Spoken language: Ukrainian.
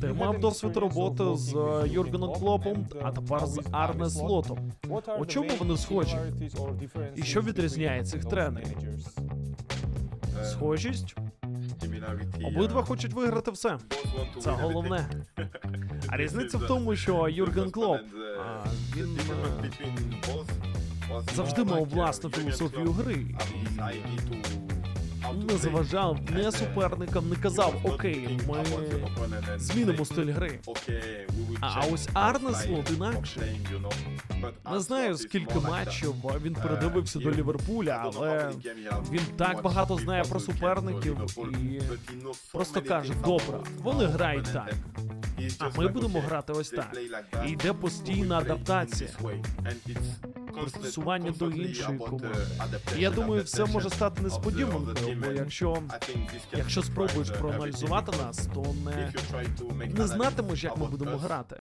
Ти мав досвід роботи з е, Юргеном Клопом, а тепер з Арне Слотом. У чому вони схожі? І що відрізняє цих тренерів? Схожість? Обидва хочуть виграти все. Це головне. А різниця в тому, що Юрген Клоп він е, завжди мав власну філософію гри. Не заважав не суперникам, не казав, окей, ми змінимо стиль гри. А ось Арне Слот інакше. Не знаю, скільки матчів він передивився до Ліверпуля, але він так багато знає про суперників і просто каже: добре, вони грають так. А ми будемо грати ось так. І йде постійна адаптація, пристосування до іншої команди. І я думаю, все може стати несподіванкою, бо якщо, якщо спробуєш проаналізувати нас, то не, не знатимеш, як ми будемо грати.